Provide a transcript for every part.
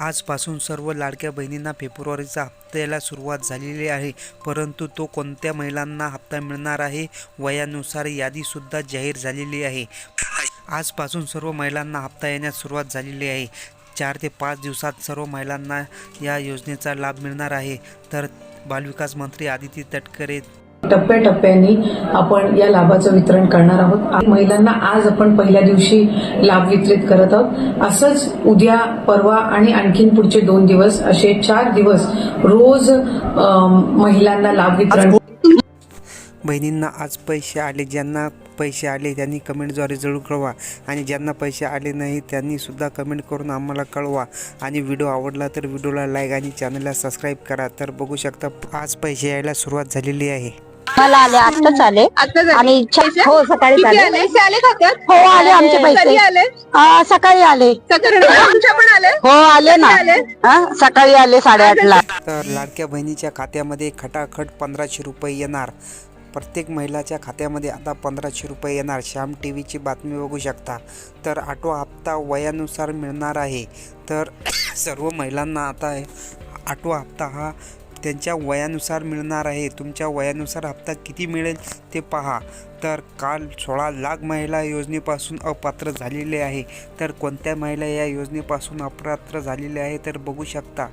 आजपासून सर्व लाडक्या बहिणींना फेब्रुवारीचा हप्त्याला सुरुवात झालेली आहे. परंतु तो कोणत्या महिलांना हप्ता मिळणार आहे वयानुसार यादीसुद्धा जाहीर झालेली आहे. आजपासून सर्व महिलांना हप्ता येण्यास सुरुवात झालेली आहे. चार ते पाच दिवसात सर्व महिलांना या योजनेचा लाभ मिळणार आहे. तर बालविकास मंत्री आदिती तटकरे टप्प्याटप्प्याने आपण या लाभाचं वितरण करणार आहोत. महिलांना आज आपण पहिल्या दिवशी लाभ वितरित करत आहोत. असंच उद्या परवा आणि आणखीन पुढचे दोन दिवस असे चार दिवस रोज महिलांना लाभ वितरण बहिणींना आज पैसे आले ज्यांना पैसे आले त्यांनी कमेंटद्वारे जरूर कळवा आणि ज्यांना पैसे आले नाही त्यांनी सुद्धा कमेंट करून आम्हाला कळवा. आणि व्हिडिओ आवडला तर व्हिडिओला लाईक आणि चॅनलला सबस्क्राईब करा. तर बघू शकता आज पैसे यायला सुरुवात झालेली आहे. मला आले आत्ताच आले. आणि पैसे? हो सकाळी किती आले आले? पैसे आले खात्यात हो आले आमचे कधी पैसे. आले? आ, सकाळी आले. सकाळी तुमच्या पण आले? हो आले ना. आले? हा, सकाळी आले साडेआठ ला तर लाडक्या बहिणीच्या खात्यामध्ये खटाखट पंधराशे रुपये येणार. प्रत्येक महिलाच्या खात्यामध्ये आता पंधराशे रुपये येणार. श्याम टी व्हीची बातमी बघू शकता. तर आठवा हप्ता वयानुसार मिळणार आहे. तर सर्व महिलांना आता आठवा हप्ता हा त्यांच्या वयानुसार मिळणार आहे. तुमच्या वयानुसार हप्ता किती मिळेल ते पहा. तर काल सोळा लाख महिला योजनेपासून अपात्र झालेले आहे. तर कोणत्या महिला या योजनेपासून अपात्र झालेले आहे तर बघू शकता.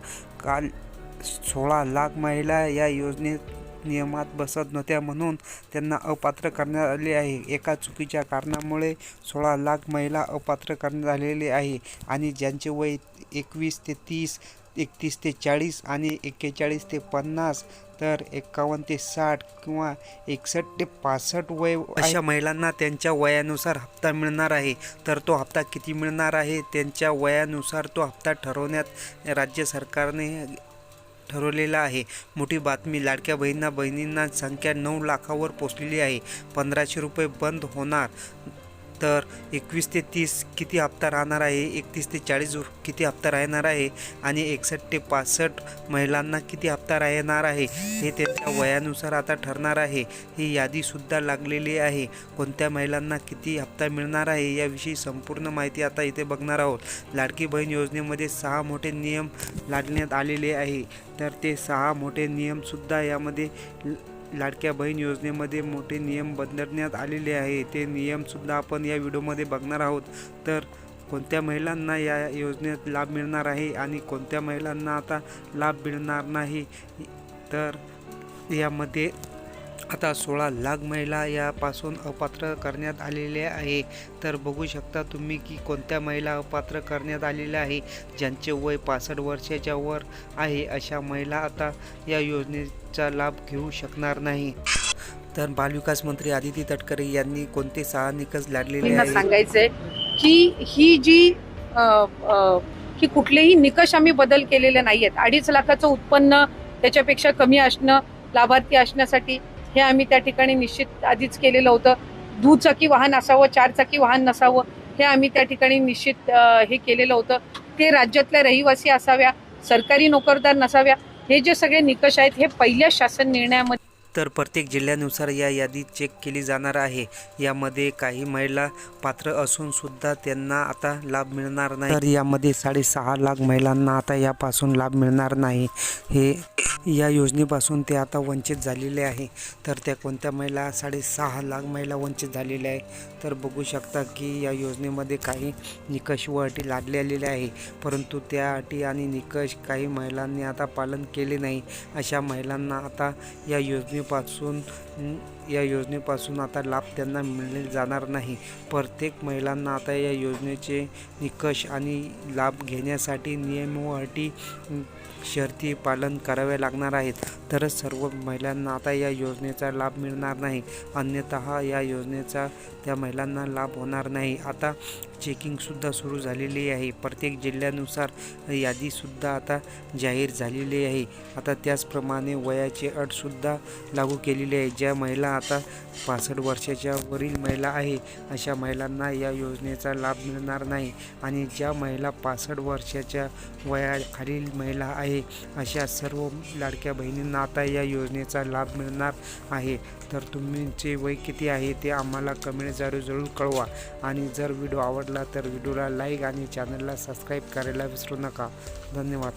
काल सोळा लाख महिला या योजनेत नियमात बसत नव्हत्या म्हणून त्यांना अपात्र करण्यात आले आहे. एका चुकीच्या कारणामुळे सोळा लाख महिला अपात्र करण्यात आलेले आहे आणि ज्यांचे वय एकवीस ते तीस एकतीस ते चाळीस आणि एक्केचाळीस ते पन्नास तर एकावन्न ते साठ किंवा एकसष्ट ते पासष्ट वय अशा महिलांना त्यांच्या वयानुसार हप्ता मिळणार आहे. तर तो हप्ता किती मिळणार आहे? त्यांच्या वयानुसार तो हप्ता ठरवण्यात राज्य सरकारने ठरवलेला आहे. मोठी बातमी लाडक्या बहिणींना बहिणींना संख्या नऊ लाखावर पोचलेली आहे. पंधराशे रुपये बंद होणार. तर एकवीस ते तीस किती हप्ता राहणार आहे? एकतीस ते चाळीस किती हप्ता राहणार आहे? आणि एकसष्ट ते पासष्ट महिलांना किती हप्ता राहणार आहे? हे त्यांच्या वयानुसार आता ठरणार आहे. ही यादीसुद्धा लागलेली आहे. कोणत्या महिलांना किती हप्ता मिळणार आहे? याविषयी संपूर्ण माहिती आता इथे बघणार आहोत. लाडकी बहीण योजनेमध्ये सहा मोठे नियम लादण्यात आलेले आहे. तर ते सहा मोठे नियमसुद्धा यामध्ये लाडक्या बहीण योजनेमध्ये मोठे नियम बदलण्यात आलेले आहे. ते नियमसुद्धा आपण या व्हिडिओमध्ये बघणार आहोत. तर कोणत्या महिलांना या योजनेत लाभ मिळणार आहे आणि कोणत्या महिलांना आता लाभ मिळणार नाही? तर यामध्ये आता सोळा लाख महिला यापासून अपात्र करण्यात आलेले आहे. तर बघू शकता तुम्ही की कोणत्या महिला अपात्र करण्यात आलेल्या आहे ज्यांचे वय पासष्ट वर्षाच्या वर आहे अशा महिला आता या योजनेचा लाभ घेऊ शकणार नाही. तर बालविकास मंत्री आदिती तटकरे यांनी कोणते सहा निकष आहेत? सांगायचंय की ही जी ही कुठलेही निकष आम्ही बदल केलेले नाहीयेत. अडीच लाखाचं उत्पन्न त्याच्यापेक्षा कमी असणं लाभार्थी असण्यासाठी हे आम्ही त्या ठिकाणी निश्चित आधीच केलेलं होतं. दुचाकी वाहन असावं चारचाकी वाहन नसावं हे आम्ही त्या ठिकाणी निश्चित हे केलेलं होतं. ते राज्यातल्या रहिवासी असाव्या सरकारी नोकरदार नसाव्या हे जे सगळे निकष आहेत हे पहिल्या शासन निर्णयामध्ये तर प्रत्येक जिल्ह्यानुसार या यादी चेक केली जाणार आहे. यामध्ये काही महिला पात्र असून सुद्धा त्यांना आता लाभ मिळणार नाही. तर यामध्ये साडेसहा लाख महिलांना आता यापासून लाभ मिळणार नाही. हे या योजनेपासून ते आता वंचित झालेले आहे. तर त्या कोणत्या महिला साडेसहा लाख महिला वंचित झालेल्या आहे तर बघू शकता की या योजनेमध्ये काही निकष व अटी लादलेल्या आहे. परंतु त्या अटी आणि निकष काही महिलांनी आता पालन केले नाही. अशा महिलांना आता या योजनेपासून या योजनेपासून आता लाभ त्यांना मिळले जाणार नाही. प्रत्येक महिलांना आता या योजनेचे निकष आणि लाभ घेण्यासाठी नियम व अटी शर्ती पालन कराव्या लागणार आहेत. तरच सर्व महिलांना आता या योजनेचा लाभ मिळणार नाही. अन्यतः या योजनेचा त्या महिलांना लाभ होणार नाही. आता चेकिंगसुद्धा सुरू झालेली आहे. प्रत्येक जिल्ह्यानुसार यादीसुद्धा आता जाहीर झालेली आहे. आता त्याचप्रमाणे वयाची अटसुद्धा लागू केलेली आहे. ज्या महिला आता पासष्ट वर्षाच्या वरील महिला आहे अशा महिलांना या योजनेचा लाभ मिळणार नाही. आणि ज्या महिला पासष्ट वर्षाच्या वयाखालील महिला आहे अशा सर्व लाडक्या बहिणींना आता या योजनेचा लाभ मिळणार आहे. तर तुमचे वय किती आहे ते आम्हाला कमेंटद्वारे जरूर कळवा. आणि जर व्हिडिओ आवडला तर व्हिडिओला लाईक आणि चॅनलला सबस्क्राईब करायला विसरू नका. धन्यवाद.